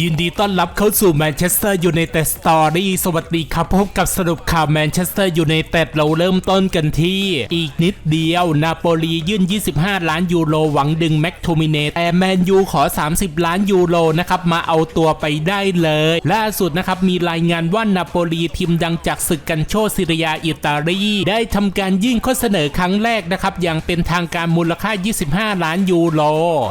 ยินดีต้อนรับเข้าสู่แมนเชสเตอร์ยูไนเต็ดสตอรี่สวัสดีครับ พบกับสรุปข่าวแมนเชสเตอร์ยูไนเต็ดเราเริ่มต้นกันที่ อีกนิดเดียว นาโปลียื่น 25 ล้านยูโรหวังดึงแม็กโทมิเนตแต่แมนยูขอ 30 ล้านยูโรนะครับ มาเอาตัวไปได้เลย ล่าสุดนะครับ มีรายงานว่านาโปลีทีมดังจากศึกกันโชซิริยาอิตาลี ได้ทำการยื่นข้อเสนอครั้งแรกนะครับอย่างเป็นทางการมูลค่า 25 ล้านยูโร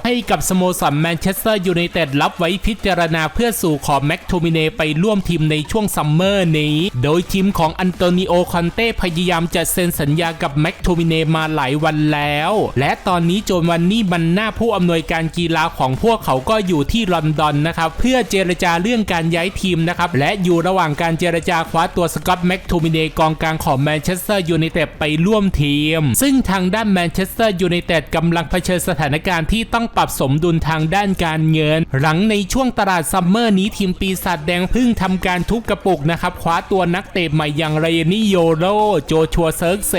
ให้กับสโมสรแมนเชสเตอร์ยูไนเต็ดรับไว้พิจารณาเพื่อสู่ขอแม็กโทมิเนไปร่วมทีมในช่วงซัมเมอร์นี้ โดยทีมของอันโตนิโอคอนเต้พยายามจะเซ็นสัญญากับแม็กโทมิเนมาหลายวันแล้ว และตอนนี้โจนวันนี่บันหน้าผู้อำนวยการกีฬาของพวกเขาก็อยู่ที่ลอนดอนนะครับ เพื่อเจรจาเรื่องการย้ายทีมนะครับ และอยู่ระหว่างการเจรจาคว้าตัวสกอตแม็กโทมิเนกองกลางของแมนเชสเตอร์ยูไนเต็ดไปร่วมทีม ซึ่งทางด้านแมนเชสเตอร์ยูไนเต็ดกำลังเผชิญสถานการณ์ที่ต้องปรับสมดุลทางด้านการเงิน หลังในช่วงตลาดซัมเมอร์นี้ทีมปีศาจแดงพิ่งทำการทุบกระปุกนะครับคว้าตัวนักเตะใหม่อย่างไรนิโยโรโจชัวเซิร์กเซ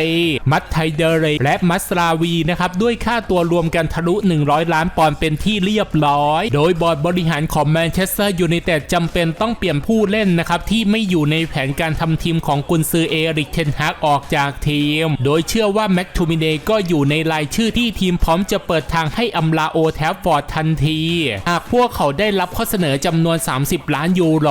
มัตไทเดเรและมัสราวีนะครับด้วยค่าตัวรวมกันทะลุ 100 ล้านปอนด์เป็นที่เรียบร้อย โดยบอร์ดบริหารของแมนเชสเตอร์ยูไนเต็ดจำเป็นต้องเปลี่ยนผู้เล่นนะครับที่ไม่อยู่ในแผนการทำทีมของกุนซือเอริกเทนฮากออกจากทีม โดยเชื่อว่าแม็กทูมิเนก็อยู่ในรายชื่อที่ทีมพร้อมจะเปิดทางให้อำลาโอแทฟฟอร์ดทันที หากพวกเขาได้รับข้อเสนอจำนวน 30 ล้านยูโร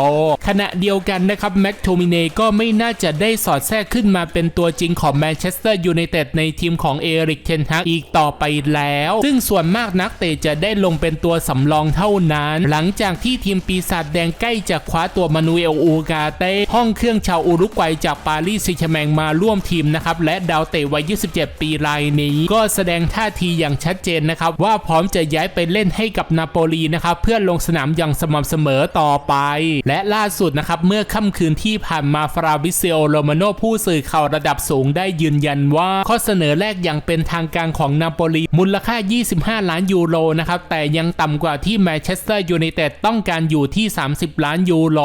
ขณะเดียวกันนะครับแม็กโทมิเนก็ไม่น่าจะได้สอดแทรกขึ้นมาเป็นตัวจริงของแมนเชสเตอร์ยูไนเต็ดในทีมของเอริกเทนฮักอีกต่อไปแล้ว ซึ่งส่วนมากนักเตะจะได้ลงเป็นตัวสำรองเท่านั้น หลังจากที่ทีมปีศาจแดงใกล้จะคว้าตัวมานูเอลอูกาเต้ห้องเครื่องชาวอุรุกวัยจากปารีสซงต์แชแมงมาร่วมทีมนะครับและดาวเตะวัย 27 ปีรายนี้ ก็แสดงท่าทีอย่างชัดเจนนะครับว่าพร้อมจะย้ายไปเล่นให้กับนาโปลีนะครับเพื่อลงสนามอย่างสมำเสมอต่อไป และล่าสุดนะครับ เมื่อค่ำคืนที่ผ่านมาฟราบิเซโอโรมาโนผู้สื่อข่าวระดับสูงได้ยืนยันว่า ข้อเสนอแรกอย่างเป็นทางการของนาโปลีมูลค่า 25 ล้านยูโรนะครับแต่ยังต่ำกว่าที่แมนเชสเตอร์ยูไนเต็ดต้องการอยู่ที่ 30 ล้านยูโร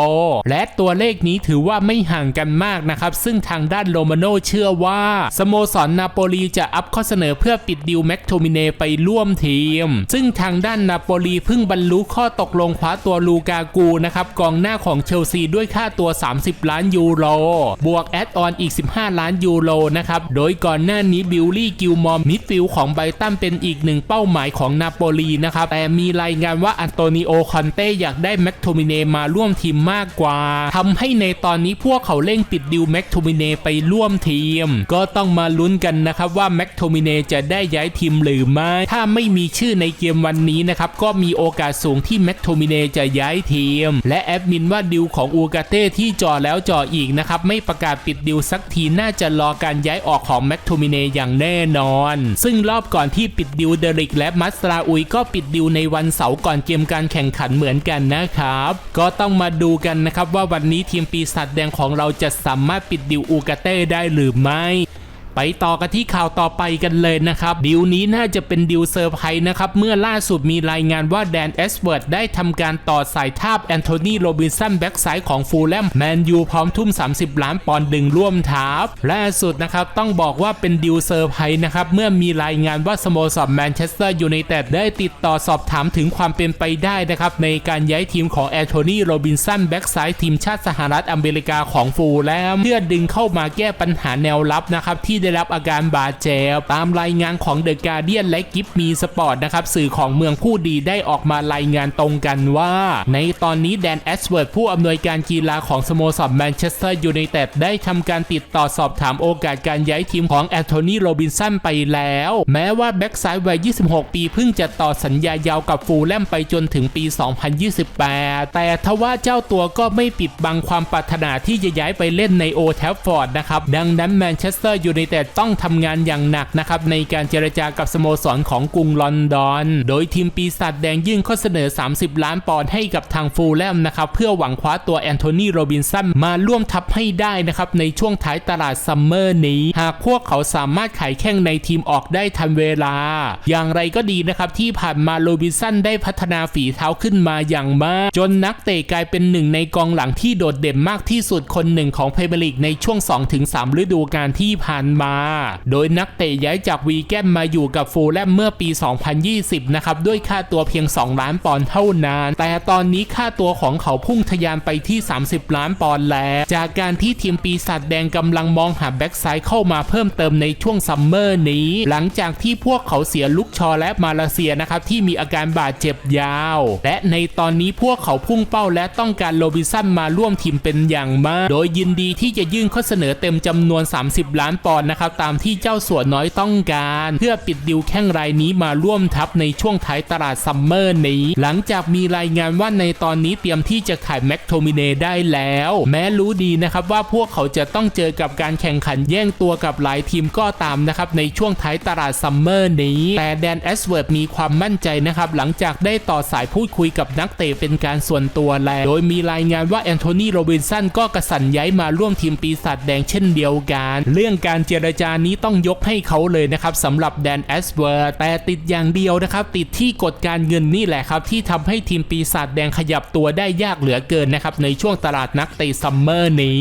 และตัวเลขนี้ถือว่าไม่ห่างกันมากนะครับ ซึ่งทางด้านโรมาโนเชื่อว่า สโมสรนาโปลีจะอัพข้อเสนอเพื่อปิดดิวแม็กโทมิเนไปร่วมทีม ซึ่งทางด้านนาโปลีเพิ่งบรรลุข้อตกลงคว้าตัวลูกากูนะครับกองหน้าของเชลซีด้วยค่าตัว 30 ล้านยูโร บวกแอดออนอีก 15 ล้านยูโรนะครับ โดยก่อนหน้านี้บิลลี่กิลมอร์มิดฟิลด์ของไบตันเป็นอีกหนึ่งเป้าหมายของนาโปลีนะครับ แต่มีรายงานว่าอันโตนิโอคอนเต้อยากได้แม็กโทมิเนมาร่วมทีมมากกว่าทำให้ในตอนนี้พวกเขาเร่งปิดดิวแม็กโทมิเนไปร่วมทีม ก็ต้องมาลุ้นกันนะครับว่าแม็กโทมิเนจะได้ย้ายทีมหรือไม่ ถ้าไม่มีชื่อในเกมวันนี้นะครับก็มีโอกาสสูงที่แม็กโทมิเนจะย้ายทีม และแอดมินว่าดิวของอูกาเต้ที่จ่อแล้วจ่ออีกนะครับ ไม่ประกาศปิดดิวสักทีน่าจะรอการย้ายออกของแม็กโทมิเนอย่างแน่นอน ซึ่งรอบก่อนที่ปิดดิวเดริกและมัสราอุยก็ปิดดิวในวันเสาร์ก่อนเกมการแข่งขันเหมือนกันนะครับ ก็ต้องมาดูกันนะครับว่าวันนี้ทีมปีศาจแดงของเราจะสามารถปิดดิวอูกาเต้ได้หรือไม่ ไปต่อกันที่ข่าวต่อไปกันเลยนะครับดิวนี้น่าจะเป็นดิวเซอร์ไพรส์นะครับ เมื่อล่าสุดมีรายงานว่าแดนเอสเวิร์ดได้ทำการต่อสายทาบแอนโทนีโรบินสันแบ็กไซ้ายของฟูลแลมแมนยูพร้อมทุ่ม 30 ล้านปอนด์ดึงร่วมทับล่าสุดนะครับต้องบอกว่าเป็นดิวเซอร์ไพรส์นะครับ เมื่อมีรายงานว่าสโมสรแมนเชสเตอร์ยูไนเต็ดได้ติดต่อสอบถามถึงความเป็นไปได้นะครับ ในการย้ายทีมของแอนโทนีโรบินสันแบ็กไซ้ายทีมชาติสหรัฐอเมริกาของฟูลแลมเพื่อดึงเข้ามาแก้ปัญหาแนวรับนะครับที่ได้รับอาการบาดเจ็บตามรายงานของเดอะการเดียนและกิฟมีสปอร์ตนะครับสื่อของเมืองผู้ดีได้ออกมารายงานตรงกันว่า ในตอนนี้แดนแอสเวิร์ดผู้อำนวยการกีฬาของสโมสรแมนเชสเตอร์ยูไนเต็ดได้ทำการติดต่อสอบถามโอกาสการย้ายทีมของแอนโทนีโรบินสันไปแล้ว แม้ว่าแบ็กซ้ายวัย 26 ปีเพิ่งจะต่อสัญญายาวกับฟูลแลมไปจนถึงปี 2028 แต่ทว่าเจ้าตัวก็ไม่ปิดบังความปรารถนาที่จะย้ายไปเล่นในโอแทฟฟอร์ดนะครับ ดังนั้นแมนเชสเตอร์ยูไนเต็ดต้องทำงานอย่างหนักนะครับในการเจรจากับสโมสรของกรุงลอนดอน โดยทีมปีศาจแดงยื่นข้อเสนอ 30 ล้านปอนด์ให้กับทางฟูลแลมนะครับเพื่อหวังคว้าตัวแอนโทนีโรบินสันมาร่วมทัพให้ได้นะครับในช่วงท้ายตลาดซัมเมอร์นี้ หากพวกเขาสามารถขายแข้งในทีมออกได้ทันเวลา อย่างไรก็ดีนะครับที่ผ่านมาโรบินสันได้พัฒนาฝีเท้าขึ้นมาอย่างมาก จนนักเตะกลายเป็นหนึ่งในกองหลังที่โดดเด่นมากที่สุดคนหนึ่งของเพเบลิกในช่วง 2-3 ฤดูกาลที่ผ่านมามา โดยนักเตะย้ายจากวีแกนมาอยู่กับฟูลแลมเมื่อปี 2020 นะครับ ด้วยค่าตัวเพียง 2 ล้านปอนด์เท่านั้น แต่ตอนนี้ค่าตัวของเขาพุ่งทะยานไปที่ 30 ล้านปอนด์แล้ว จากการที่ทีมปีศาจแดงกำลังมองหาแบ็กไซด์เข้ามาเพิ่มเติมในช่วงซัมเมอร์นี้ หลังจากที่พวกเขาเสียลุกชอและมาเลเซียนะครับที่มีอาการบาดเจ็บยาว และในตอนนี้พวกเขาพุ่งเป้าและต้องการโรบิสันมาร่วมทีมเป็นอย่างมาก โดยยินดีที่จะยื่นข้อเสนอเต็มจำนวน 30 ล้านปอนด์นะครับตามที่เจ้าสัวน้อยต้องการ เพื่อปิดดิวแข้งรายนี้มาร่วมทัพในช่วงท้ายตลาดซัมเมอร์นี้ หลังจากมีรายงานว่าในตอนนี้เตรียมที่จะขายแม็กโทมิเนได้แล้ว แม้รู้ดีนะครับว่าพวกเขาจะต้องเจอกับการแข่งขันแย่งตัวกับหลายทีมก็ตามนะครับในช่วงท้ายตลาดซัมเมอร์นี้ แต่แดนแอสเวิร์ดมีความมั่นใจนะครับหลังจากได้ต่อสายพูดคุยกับนักเตะเป็นการส่วนตัวแล้ว โดยมีรายงานว่าแอนโทนีโรบินสันก็กระสันย้ายมาร่วมทีมปีศาจแดงเช่นเดียวกัน เรื่องการเจรรจานี้ต้องยกให้เขาเลยนะครับสำหรับแดนแอสเวิร์ดแต่ติดอย่างเดียวนะครับ ติดที่กฎการเงินนี่แหละครับ ที่ทำให้ทีมปีศาจแดงขยับตัวได้ยากเหลือเกินนะครับในช่วงตลาดนักเตะซัมเมอร์นี้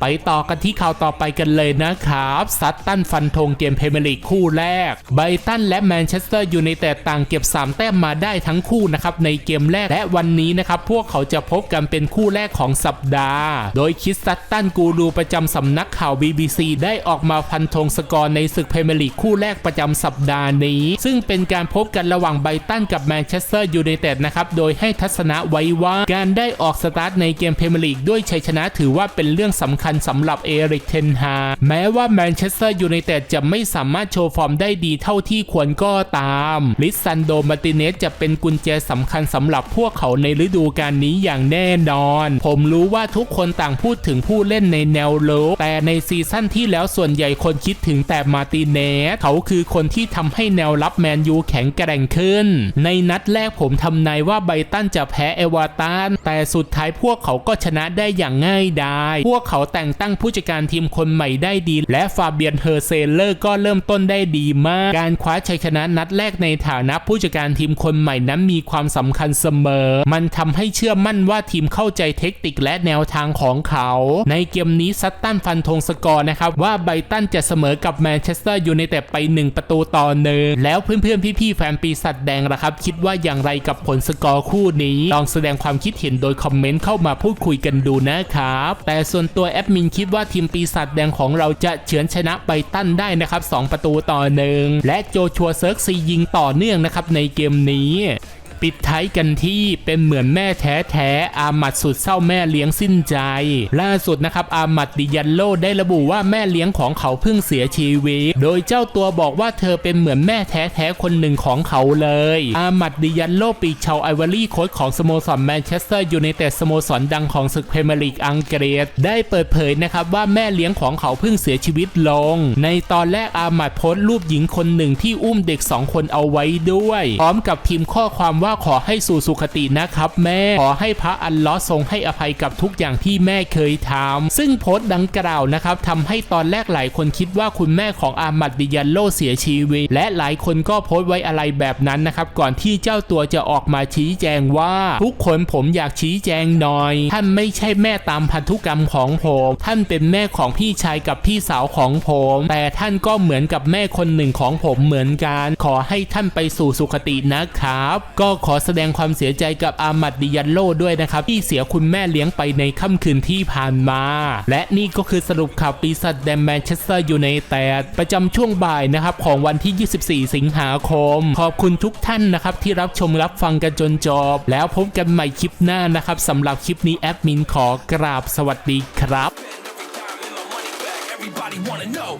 ไปต่อกันที่ข่าวต่อไปกันเลยนะครับซัตตันฟันธงเกมเพเมียร์ลีกคู่แรกไบรตันและแมนเชสเตอร์ยูไนเต็ดต่างเก็บ 3 แต้มมาได้ทั้งคู่นะครับในเกมแรกและวันนี้นะครับพวกเขาจะพบกันเป็นคู่แรกของสัปดาห์ โดยคิดซัตตันกูรูประจำสำนักข่าว BBC ได้ออกมาฟันธงสกอร์ในศึกเพเมียร์ลีกคู่แรกประจำสัปดาห์นี้ ซึ่งเป็นการพบกันระหว่างไบรตันกับแมนเชสเตอร์ยูไนเต็ดนะครับโดยให้ทัศนะไว้ว่าการได้ออกสตาร์ทในเกมเพเมียร์ลีกด้วยชัยชนะถือว่าเป็นเรื่องสำคัญสำหรับเอริกเทนฮาแม้ว่าแมนเชสเตอร์ยูไนเต็ดจะไม่สามารถโชว์ฟอร์มได้ดีเท่าที่ควรก็ตาม ลิซันโดมาติเนสจะเป็นกุญแจสำคัญสำหรับพวกเขาในฤดูกาลนี้อย่างแน่นอน ผมรู้ว่าทุกคนต่างพูดถึงผู้เล่นในแนวโลบแต่ในซีซั่นที่แล้วส่วนใหญ่คนคิดถึงแต่มาติเนสเขาคือคนที่ทำให้แนวรับแมนยูแข็งแกร่งขึ้น ในนัดแรกผมทำนายว่าไบตันจะแพ้เอวาตันแต่สุดท้ายพวกเขาก็ชนะได้อย่างง่ายดายพวกเขาแต่งตั้งผู้จัดการทีมคนใหม่ได้ดี และฟาเบียนเฮอร์เซเลอร์ก็เริ่มต้นได้ดีมาก การคว้าชัยชนะนัดแรกในฐานะผู้จัดการทีมคนใหม่นั้นมีความสำคัญเสมอ มันทำให้เชื่อมั่นว่าทีมเข้าใจเทคนิคและแนวทางของเขา ในเกมนี้ซัตตันฟันธงสกอร์นะครับ ว่าไบตันจะเสมอกับแมนเชสเตอร์ยูไนเต็ดไป 1 ประตูต่อหนึ่งแล้วเพื่อนๆพี่ๆแฟนปีศาจแดงล่ะครับ คิดว่าอย่างไรกับผลสกอร์คู่นี้ ลองแสดงความคิดเห็นโดยคอมเมนต์เข้ามาพูดคุยกันดูนะครับแต่ส่วนตัวแอมินคิดว่าทีมปีศาจแดงของเราจะเฉือนชนะไบตันได้นะครับ 2 ประตูต่อหนึ่งและโจชัวเซิร์กซียิงต่อเนื่องนะครับในเกมนี้ ปิดท้ายกันที่เป็นเหมือนแม่แท้แท้ๆอามัดสุดเศร้าแม่เลี้ยงสิ้นใจ ล่าสุดนะครับอามัดดิยันโลได้ระบุว่าแม่เลี้ยงของเขาเพิ่งเสียชีวิต โดยเจ้าตัวบอกว่าเธอเป็นเหมือนแม่แท้แท้ๆคนหนึ่งของเขาเลย อามัดดิยันโลปีกชาวไอวอรี่โค้ชของสโมสรแมนเชสเตอร์ยูไนเต็ดสโมสรดังของศึกพรีเมียร์ลีกอังกฤษได้เปิดเผยนะครับว่าแม่เลี้ยงของเขาเพิ่งเสียชีวิตลง ในตอนแรกอามัดโพสต์รูปหญิงคนหนึ่งที่อุ้มเด็กสองคนเอาไว้ด้วย พร้อมกับพิมพ์ข้อความว่า่าขอให้สู่สุขตินะครับแม่ ขอให้พระอัลลอฮ์ทรงให้อภัยกับทุกอย่างที่แม่เคยทำซึ่งโพสต์ดังกล่าวนะครับทำให้ตอนแรกหลายคนคิดว่าคุณแม่ของอามัดดิยันโลเสียชีวิต และหลายคนก็โพสต์ไว้อะไรแบบนั้นนะครับก่อนที่เจ้าตัวจะออกมาชี้แจงว่า ทุกคนผมอยากชี้แจงหน่อย ท่านไม่ใช่แม่ตามพันธุกรรมของผม ท่านเป็นแม่ของพี่ชายกับพี่สาวของผม แต่ท่านก็เหมือนกับแม่คนหนึ่งของผมเหมือนกัน ขอให้ท่านไปสู่สุคตินะครับ ก็ขอแสดงความเสียใจกับอามัดดิยันโลด้วยนะครับ ที่เสียคุณแม่เลี้ยงไปในค่ำคืนที่ผ่านมา และนี่ก็คือสรุปข่าวปีศาจแดงแมนเชสเตอร์ยูไนเต็ดประจำช่วงบ่ายนะครับของวันที่ 24 สิงหาคม ขอบคุณทุกท่านนะครับที่รับชมรับฟังกันจนจบ แล้วพบกันใหม่คลิปหน้านะครับสำหรับคลิปนี้แอดมินขอกราบสวัสดีครับ Everybody wanna know.